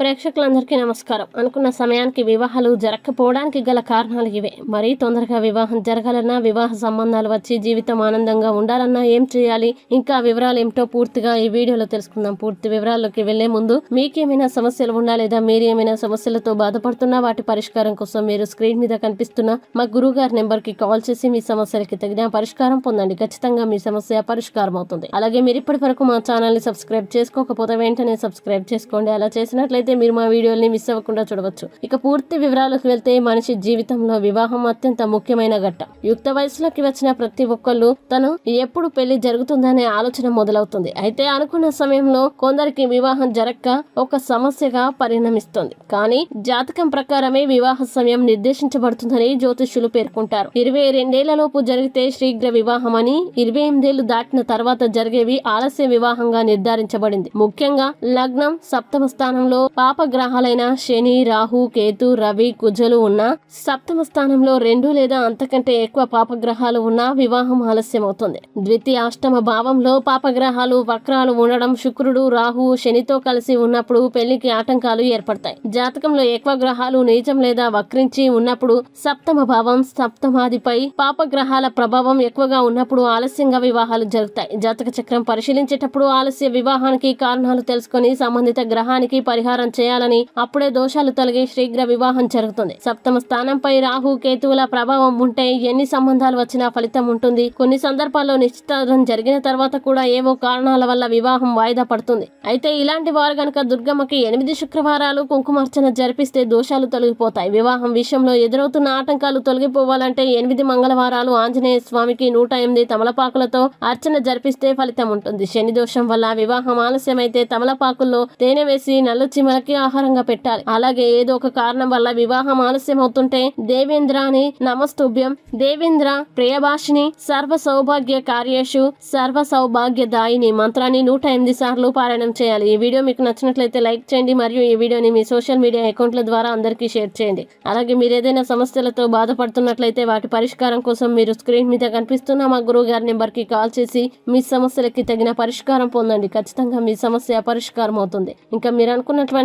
ప్రేక్షకులందరికీ నమస్కారం. అనుకున్న సమయానికి వివాహాలు జరగకపోవడానికి గల కారణాలు ఇవే. మరీ తొందరగా వివాహం జరగాలన్నా వివాహ సంబంధాలు వచ్చి జీవితం ఆనందంగా ఉండాలన్నా ఏం చేయాలి? ఇంకా వివరాలు ఏమిటో పూర్తిగా ఈ వీడియోలో తెలుసుకుందాం. పూర్తి వివరాల్లోకి వెళ్ళే ముందు మీకేమైనా సమస్యలు ఉండా లేదా మీరు ఏమైనా సమస్యలతో బాధపడుతున్నా వాటి పరిష్కారం కోసం మీరు స్క్రీన్ మీద కనిపిస్తున్న మా గురువు గారి నెంబర్కి కాల్ చేసి మీ సమస్యలకి తగిన పరిష్కారం పొందండి. ఖచ్చితంగా మీ సమస్య పరిష్కారం అవుతుంది అలాగే మీరు ఇప్పటి వరకు మా ఛానల్ని సబ్స్క్రైబ్ చేసుకోకపోతే వెంటనే సబ్స్క్రైబ్ చేసుకోండి. అలా చేసినట్లయితే అయితే మీరు మా వీడియోని మిస్ అవ్వకుండా చూడవచ్చు. ఇక పూర్తి వివరాలకు వెళ్తే మనిషి జీవితంలో వివాహం అత్యంత ముఖ్యమైన ఘట్టం. యుక్త వయసులోకి వచ్చిన ప్రతి ఒక్కళ్ళు తను ఎప్పుడు పెళ్ళి జరుగుతుందనే ఆలోచన మొదలవుతుంది. అయితే అనుకున్న సమయంలో కొందరికి వివాహం జరక్క ఒక సమస్యగా పరిణమిస్తుంది. కానీ జాతకం ప్రకారమే వివాహ సమయం నిర్దేశించబడుతుందని జ్యోతిష్యులు పేర్కొంటారు. ఇరవై రెండేళ్ళలోపు జరిగితే శీఘ్ర వివాహం అని ఇరవై ఎనిమిదేళ్ళు దాటిన తర్వాత జరిగేవి ఆలస్య వివాహంగా నిర్ధారించబడింది. ముఖ్యంగా లగ్నం సప్తమ స్థానంలో పాపగ్రహాలైన శని రాహు కేతు రవి కుజలు ఉన్న సప్తమ స్థానంలో రెండు లేదా అంతకంటే ఎక్కువ పాపగ్రహాలు ఉన్న వివాహం ఆలస్యం అవుతుంది ద్వితీయాష్టమ భావంలో పాపగ్రహాలు వక్రాలు ఉండడం శుక్రుడు రాహు శనితో కలిసి ఉన్నప్పుడు పెళ్ళికి ఆటంకాలు ఏర్పడతాయి. జాతకంలో ఎక్కువ గ్రహాలు నీచం లేదా వక్రించి ఉన్నప్పుడు సప్తమ భావం సప్తమాదిపై పాపగ్రహాల ప్రభావం ఎక్కువగా ఉన్నప్పుడు ఆలస్యంగా వివాహాలు జరుగుతాయి. జాతక చక్రం పరిశీలించేటప్పుడు ఆలస్య వివాహానికి కారణాలు తెలుసుకొని సంబంధిత గ్రహానికి పరిహారం పరిహారం చేయాలని అప్పుడే దోషాలు తొలగి శీఘ్ర వివాహం జరుగుతుంది. సప్తమ స్థానంపై రాహు కేతువుల ప్రభావం ఉంటే ఎన్ని సంబంధాలు వచ్చినా ఫలితం ఉంటుంది. కొన్ని సందర్భాల్లో నిశ్చితార్థం జరిగిన తర్వాత కూడా ఏవో కారణాల వల్ల వివాహం వాయిదా పడుతుంది. అయితే ఇలాంటి వారు గనక దుర్గమ్మకి ఎనిమిది శుక్రవారాలు కుంకుమార్చన జరిపిస్తే దోషాలు తొలగిపోతాయి. వివాహం విషయంలో ఎదురవుతున్న ఆటంకాలు తొలగిపోవాలంటే ఎనిమిది మంగళవారాలు ఆంజనేయ స్వామికి నూట ఎనిమిది తమలపాకులతో అర్చన జరిపిస్తే ఫలితం ఉంటుంది. శని దోషం వల్ల వివాహం ఆలస్యమైతే తమలపాకుల్లో తేనె వేసి నల్ల చిమలకి ఆహారంగా పెట్టాలి. అలాగే ఏదో ఒక కారణం వల్ల వివాహం ఆలస్యం అవుతుంటే దేవేంద్ర అని నమస్తుభ్యం. దేవేంద్ర ప్రియభాషిని సర్వ సౌభాగ్య కార్యేషు సర్వ సౌభాగ్య దాయిని మంత్రాన్ని నూట ఎనిమిది సార్లు పారాయణం చేయాలి. ఈ వీడియో మీకు నచ్చినట్లయితే లైక్ చేయండి మరియు ఈ వీడియోని మీ సోషల్ మీడియా అకౌంట్ల ద్వారా అందరికీ షేర్ చేయండి. అలాగే మీరు ఏదైనా సమస్యలతో బాధపడుతున్నట్లయితే వాటి పరిష్కారం కోసం మీరు స్క్రీన్ మీద కనిపిస్తున్న మా గురువు గారి నెంబర్కి కాల్ చేసి మీ సమస్యలకి తగిన పరిష్కారం పొందండి. ఖచ్చితంగా మీ సమస్య పరిష్కారం అవుతుంది ఇంకా మీరు అనుకున్నటువంటి